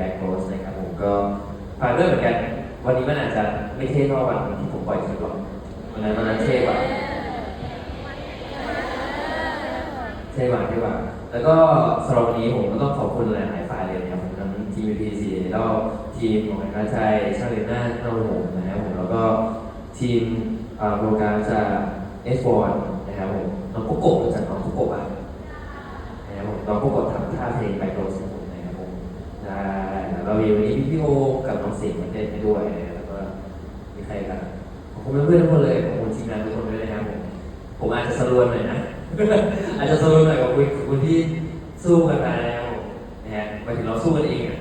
แบ็คโรสนะครับผมก็ฝากด้วยเหมือนกัน วันนี้มันอาจจะไม่เท่เท่าวันที่ผมปล่อยคลิปหรอกวันนั้นวันนั้นเท่กว่าเท่กว่าเท่กว่าแล้วก็สำหรับวันนี้ผมก็ต้องขอบคุณหลายๆฝ่ายเลยนะครับทั้งทีม PPC แล้วทีมของการชัยช่างเรียนหน้าหน้าผมนะครับผมแล้วก็ทีมโปรแกรมจาก S4 นะครับ แล้วก็มีวันนี้พี่โอกับน้องเสียงมาเต้นไปด้วยนะครับแล้วก็มีใครกันขอบคุณเพื่อนทุกคนเลยขอบคุณทีมงานทุกคนด้วยนะครับผมผมอาจจะสรวนหน่อยนะอาจจะสรวนหน่อยกับคุณคุณที่สู้กันมาแล้วนะฮะมาถึงเราสู้กันเองอะ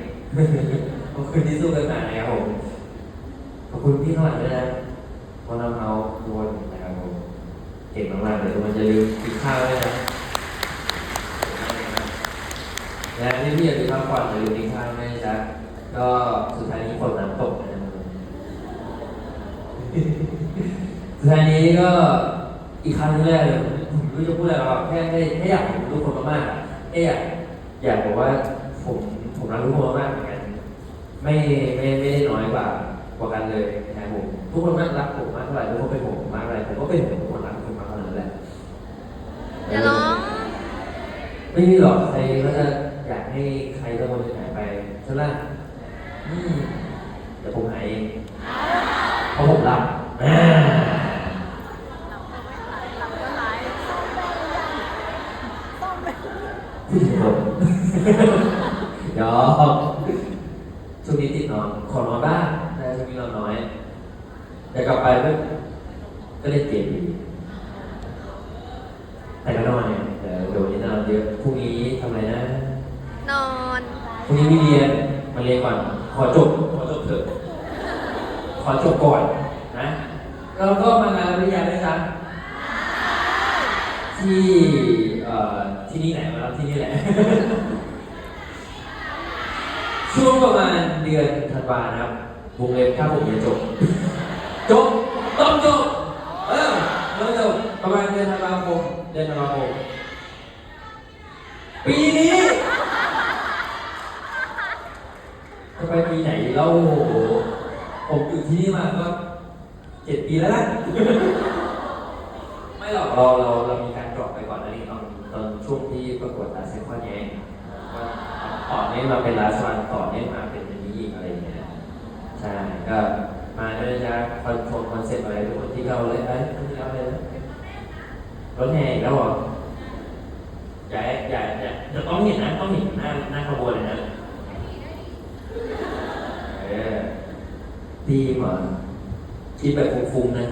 ขอบคุณที่สู้กันมานะครับผมขอบคุณพี่ข้างหลังด้วยนะวันน้ำเฮาทุกคนนะครับผมเก่งมากๆเลยทุกคนจะลืมกินข้าวด้วยนะ และที่พี่อย่าลืมพักผ่อนอย่าลืมกินข้าวด้วยนะจ๊ะก็สุดท้ายนี้ฝนน้ำตกนะครับสุดท้ายนี้ก็อีกครั้งแรกเลยผมไม่รู้จะพูดอะไรหรอกแค่แค่แค่อยากขอบคุณทุกคนมากๆอะแค่อยากอยากบอกว่าผมผมรักทุกคนมากๆเหมือนกันไม่ไม่ไม่ได้น้อยกว่ากว่ากันเลยนะครับผมทุกคนรักผมมากเท่าไหร่ทุกคนเป็นผมมากเท่าไหร่ผมก็เป็นผมทุกคนรักทุกคนมากเท่านั้นแหละอย่าร้องไม่มีหรอกใครก็จะอยาก ให้ใครสักคนหายไปใช่ไหมอืมเดี๋ยวผมหายเองเพราะผมรักอ่าผู้หญิงผมยอมช่วงนี้ติดนอน ขอนอนบ้างแต่ช่วงนี้นอนน้อยเดี๋ยวกลับไปก็ก็เล่นเกมอยู่แต่ก็นอนเนี่ยเดี๋ยวเดี๋ยววันนี้นอนเยอะพรุ่งนี้ทำอะไรนะ นอน พรุ่งนี้มีเรียนมาเรียนก่อน ขอจบ ขอจบเถอะขอจบก่อนนะแล้วก็มางานวิทยาด้วยซ้ำที่เอ่อที่นี่ไหนมาแล้วที่นี่แหละ ช่วงประมาณเดือนธันวานะครับวงเล็บถ้าผมเรียนจบ จบ ต้องจบ เออต้องจบประมาณเดือนธันวาคมเดือนธันวาคมปีนี้ จะ ไปปีไหนเล่าผมอยู่ที่นี่มาก็เจ็ดปีแล้วนะ ไม่หรอกเราเราเรามีการดรอปไปก่อนหน้านี้ตอนตอนช่วงที่ประกวดตาเซคอนไงต่อเนื่องมาเป็นลาสวันต่อเนื่องมาเป็นอันนี้อีกอะไรอย่างเงี้ยใช่ก็มาด้วยนะคอนโทรลคอนเซ็ปต์อะไรทุกคนที่เราเลยเอ้ที่เราเลยรถแห่แล้วหรออย่าอย่าอย่จะต้องเห็นนะต้องเห็นหน้าหน้าขบวนเลยนะ เออ ดีกว่าคิดแบบฟุ้งๆนะ